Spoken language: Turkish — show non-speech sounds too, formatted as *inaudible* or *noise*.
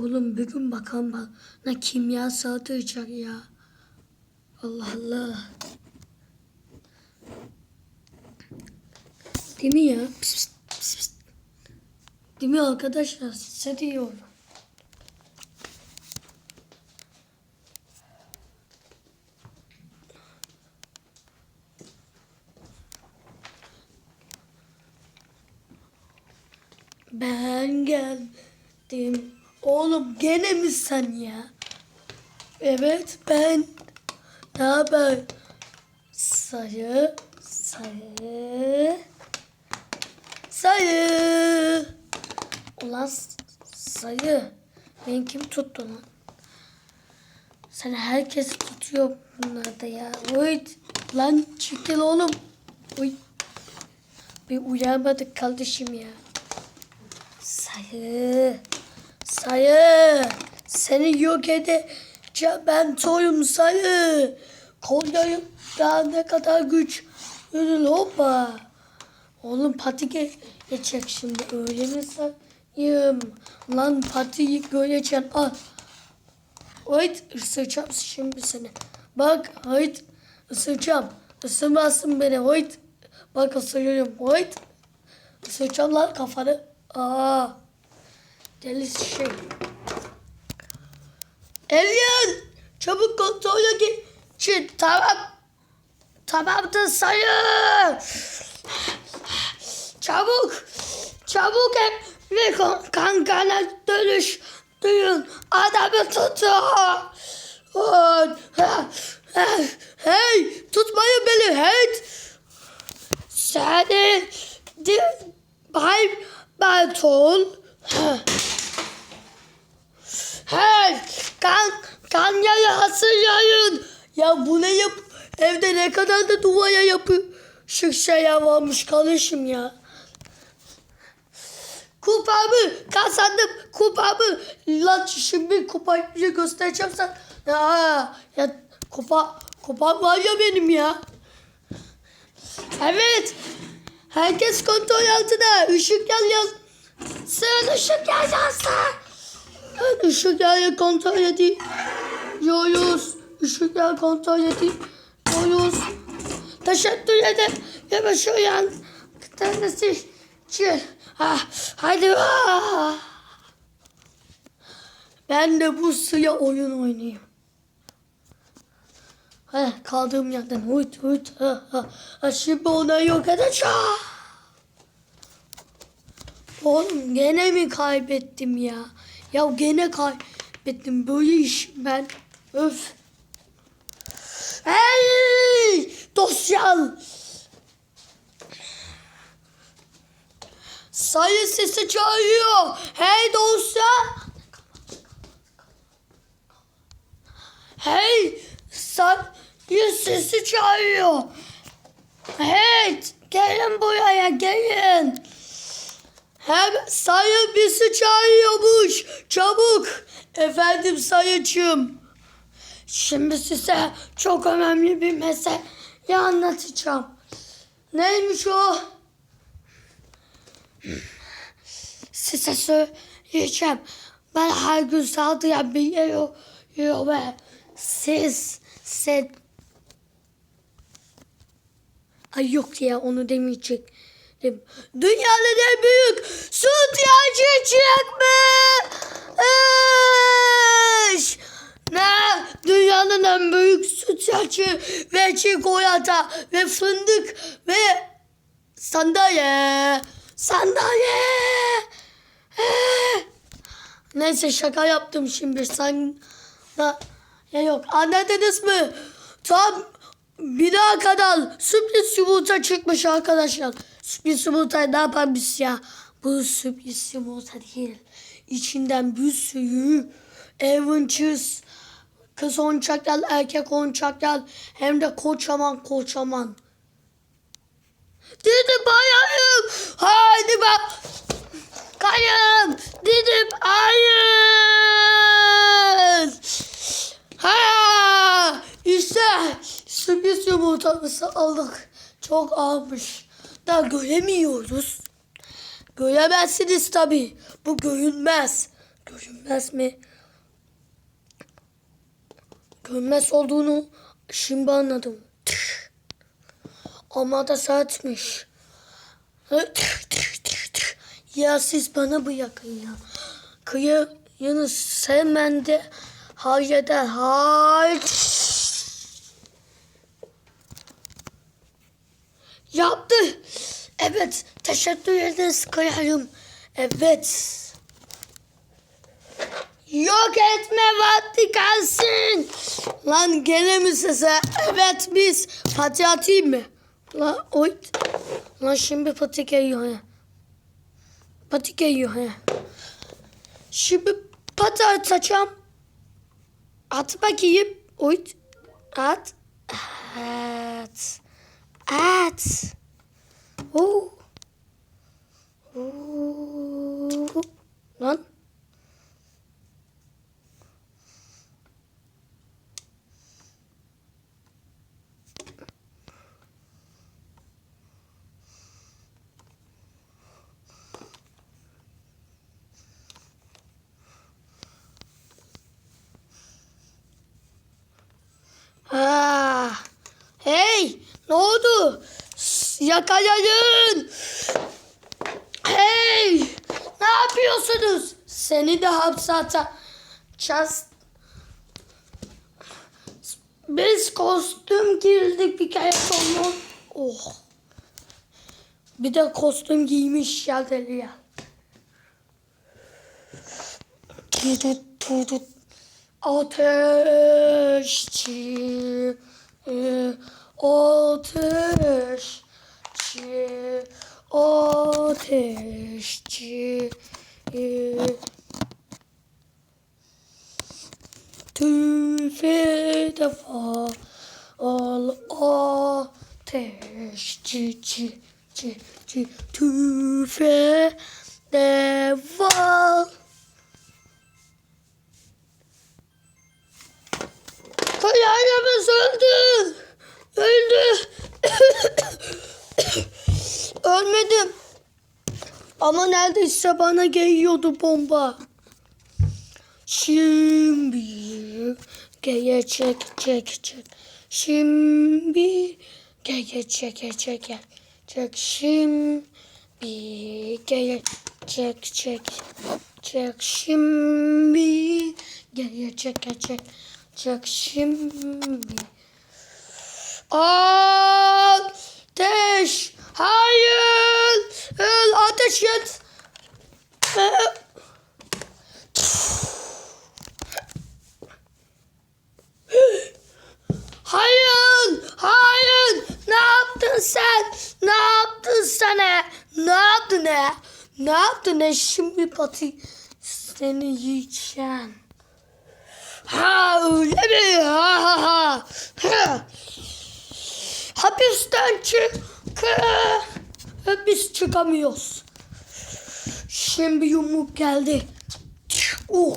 Oğlum bir gün bakan bana kimya satacak ya. Allah Allah. Değil mi ya? Pis, pis, pis, pis. Değil mi arkadaşlar? Size diyorum. Ben geldim. Oğlum gene mi sen ya? Evet ben. Ne haber? Sayı, sayı, sayı. Ulan sayı. Ben kim tuttu lan? Sen herkes tutuyor bunlarda ya. Oy, lan çekil oğlum. Oy. Bir uyanmadık kardeşim ya. Sayı. Sayı. Seni yok edeceğim ben toyum sayı. Konya'yım daha ne kadar güç. Ürün hoppa. Oğlum pati ge- geçecek şimdi öyle mi sayayım? Lan patiyi göreceksin al. Hayt ısıracağım şimdi seni. Bak hayt ısıracağım. Isırmazsın beni hayt. Bak ısırıyorum hayt. Isıracağım lan kafanı. Aa. Deli şey. Alien! Çabuk kontrole geçin. Tamam. Tamamdır sayı. Çabuk. Çabuk hep kan- kankana dönüş. Duyun. Adamı tutun. Hey tutmayın beni. Hey. Seni di- Bay Bartol. Hey kan kanyayı hazırlayın. Ya bu ne yap? Evde ne kadar da duvara yapışık şey varmış kardeşim ya. Kupamı kazandım. Kupamı. Lan şimdi kupayı göstereceğim sen. Ya, ya kupa, kupam var ya benim ya. Evet. Herkes kontrol altında. Işık gel yaz. Sen ışık gel yazsa. Gel kontrol edeyim. Yoyuz. Işık gel kontrol edeyim. Yoyuz. Teşekkür ederim. Yavaş uyan. Tanesi. Ha, hadi. Ah. Ben de bu suya oyun oynayayım. Heh, kaldığım yerden hut hut ha, ha. Ha, şimdi ona yok edeceğim. Oğlum gene mi kaybettim ya? Ya gene kaybettim. Böyle iş ben. Öf. Hey! Dosyal! Sayı sesi çağırıyor. Hey dosya! Hey! Sayı sesi çağırıyor. Hey! Gelin buraya gelin. Hem sayı bizi çağırıyormuş. Çabuk. Efendim sayıcım. Şimdi size çok önemli bir mesele anlatacağım. Neymiş o? Size söyleyeceğim. Ben her gün saldırıya bir yer ve siz, sen... Ay yok ya onu demeyecektim. Dünyanın en büyük süt yağcı çıkmış. Ne? Dünyanın en büyük süt yağcı ve çikolata ve fındık ve sandalye. Sandalye. Eh. Neyse şaka yaptım şimdi sen ya yok anladınız mı? Tam bina kadar sürpriz yumurta çıkmış arkadaşlar. Sürpriz yumurta ne yaparmış ya? Bu sürpriz yumurta değil. İçinden bir sürü Avengers kız oyuncaklar, erkek oyuncaklar hem de kocaman kocaman. Dedim bayağım. Haydi bak. Kayım. Dedim hayır. Ha işte sürpriz yumurtamızı aldık. Çok ağırmış. Da göremiyoruz. Göremezsiniz tabi. Bu görünmez. Görünmez mi? Görünmez olduğunu şimdi anladım. Ama da saatmiş. Ya siz bana bırakın ya. Kıyını sevmen de hayırda hay. Yaptı. Evet. Teşekkür ederiz kıyarım. Evet. Yok etme vakti kalsın. Lan gene mi size? Evet biz. Fatih atayım mı? Lan oy. Lan şimdi patika yiyor ya. Patika yiyor ya. Şimdi pata atacağım. At bakayım. Oy. At. At. At. Oo. Oo. Lan. Ha. Hey, ne oldu? S- Yakalayın. Hey, ne yapıyorsunuz? Seni de hapse atacağız. Biz kostüm girdik bir kere sonra. Oh. Bir de kostüm giymiş ya deli ya. Tudut tudut. Ateşçi, e, ateşçi, ateşçi. Tüfe defa al ateşçi, çi, çi, çi, tüfe defa. Hayalimiz öldü. Öldü. *coughs* Ölmedim. Ama neredeyse bana geliyordu bomba. Şimdi gelecek çek çek. Şimdi gelecek çek çek. Çek şimdi gelecek çek çek şimdi gelecek çek çek şimdi. Ateş! Hayır! Ateş et! Ee, Hayır! Hayır! Ne yaptın sen? Ne yaptın sana? Ne yaptın ne? Ne yaptın ne? Şimdi pati seni yiyeceğim. Ha öyle mi? Ha ha ha. ha. Hapisten çık. Biz çıkamıyoruz. Şimdi yumruk geldi. Uh.